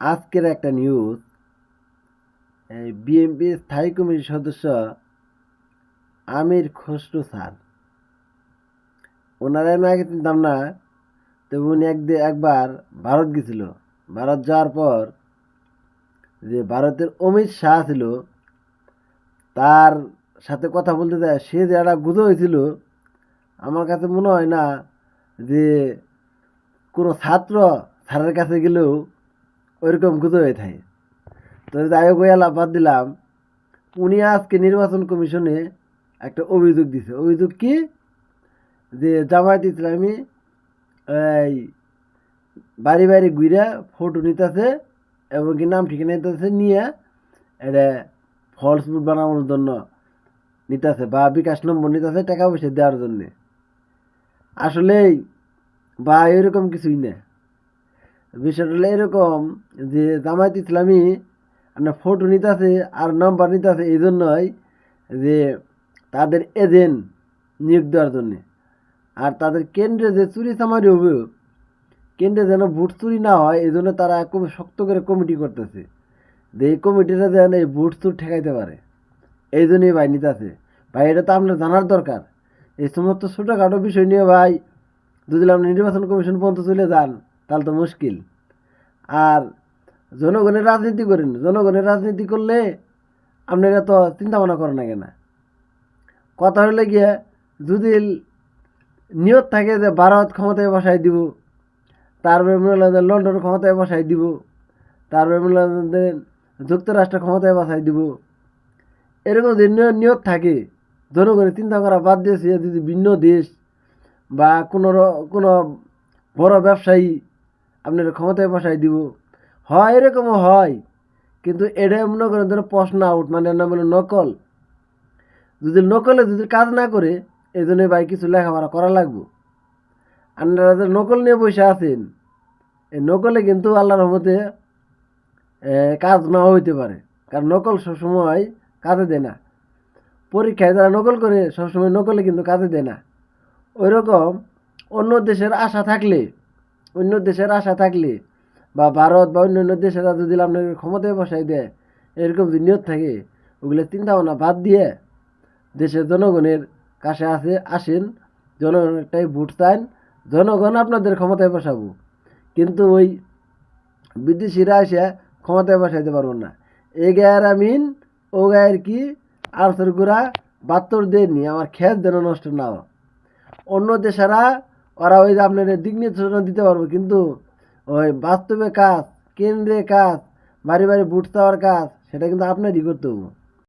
আজকের একটা নিউজ এই বিএনপি স্থায়ী কমিটির সদস্য আমির খসরু স্যার। ওনারা আমি আগে চিনতাম না তো উনি একদিন একবার ভারত গেছিল। ভারত যাওয়ার পর যে ভারতের অমিত শাহ ছিল, তার সাথে কথা বলতে যায়, সে যে একটা গুজো হয়েছিল, আমার কাছে মনে হয় না যে কোনো ছাত্র স্যারের কাছে গেলেও ওইরকম গুজো হয়ে থাকে। তো যাই হোক ওই আলাপ বাদ দিলাম। উনি আজকে নির্বাচন কমিশনে একটা অভিযোগ দিছে। অভিযোগ কি? যে জামায়াত ইসলামী, এই, বাড়ি বাড়ি ঘুরে ফটো নিতেছে এবং কি নাম ঠিকানা নিতেছে নিয়ে এটা ফলস বুট বানানোর জন্য নিতেছে বা বিকাশ নম্বর নিতেছে টাকা পয়সা দেওয়ার জন্যে। আসলেই বা এরকম কিছুই না। বিষয়টা হলো এরকম যে জামায়াত ইসলামী আপনার ফটো নিতেছে আর নাম্বার নিতেছে এই জন্যই যে তাদের এজেন্ট নিয়োগ দেওয়ার জন্যে। আর তাদের কেন্দ্রে যে চুরি চামারি হবে, কেন্দ্রে যেন ভোট চুরি না হয় এই জন্য তারা খুব শক্ত করে কমিটি করতেছে। যে এই কমিটিটা যেন এই ভোট চুর ঠেকাইতে পারে। এই জন্যই ভাই নিতেছে। ভাই, এটা তো আপনার জানার দরকার। এই সমস্ত ছোটোখাটো বিষয় নিয়ে ভাই যদি আপনি নির্বাচন কমিশন পর্যন্ত চলে যান তাহলে তো মুশকিল। আর জনগণের রাজনীতি করেন জনগণের রাজনীতি করলে আপনারা তো চিন্তা ভাবনা করেন না কেন? কথা হলে গিয়ে, যদি নিয়ত থাকে যে ভারত ক্ষমতায় বসাই দিব, তারপরে মনে হলো যে লন্ডন ক্ষমতায় বসাই দিব, তারপরে মনে হলো যে যুক্তরাষ্ট্র ক্ষমতায় বসাই দিব, এরকম নিয়- নিয়ত থাকে জনগণের চিন্তা করা বাদ দিয়েছে যদি ভিন্ন দেশ বা কোনো কোনো বড় ব্যবসায়ী আপনার ক্ষমতায় বসাই দিব। হয় এরকমও হয়, কিন্তু এটা মনে করেন ধরো প্রশ্ন আউট মানে নাম হলো নকল। যদি নকলে যদি কাজ না করে এই জন্য ভাই কিছু লেখাপড়া করা লাগবে। আপনারা যে নকল নিয়ে বসে আছেন, এই নকলে কিন্তু আল্লাহর রহমতে কাজ না হইতে পারে। কারণ নকল সবসময় কাজে দেয় না। পরীক্ষায় যারা নকল করে, সবসময় নকলে কিন্তু কাজে দেয় না। ওই রকম অন্য দেশের আশা থাকলে অন্য দেশের আশা থাকলে বা ভারত বা অন্যান্য দেশেরা যদি আপনাকে ক্ষমতায় বসাই দেয়, এরকম যদি নিয়ত থাকে, ওগুলো চিন্তা ভাবনা বাদ দিয়ে দেশের জনগণের কাছে আসে, আসেন জনগণটাই ভোট চান, জনগণ আপনাদের ক্ষমতায় বসাবো। কিন্তু ওই বিদেশিরা এসে ক্ষমতায় বসাইতে পারব না। এ গায়ের আমিন, ও গায়ের কি আরসের গুড়া বাত্তর দেননি আমার খেত যেন নষ্ট না অন্য দেশেরা ওরা ওই যে আপনার দিক নির্দেশনা দিতে পারব। কিন্তু ওই বাস্তবে কাজ, কেন্দ্রে কাজ, বাড়ি বাড়ি বুট চাওয়ার কাজ, সেটা কিন্তু আপনারই করতে হবে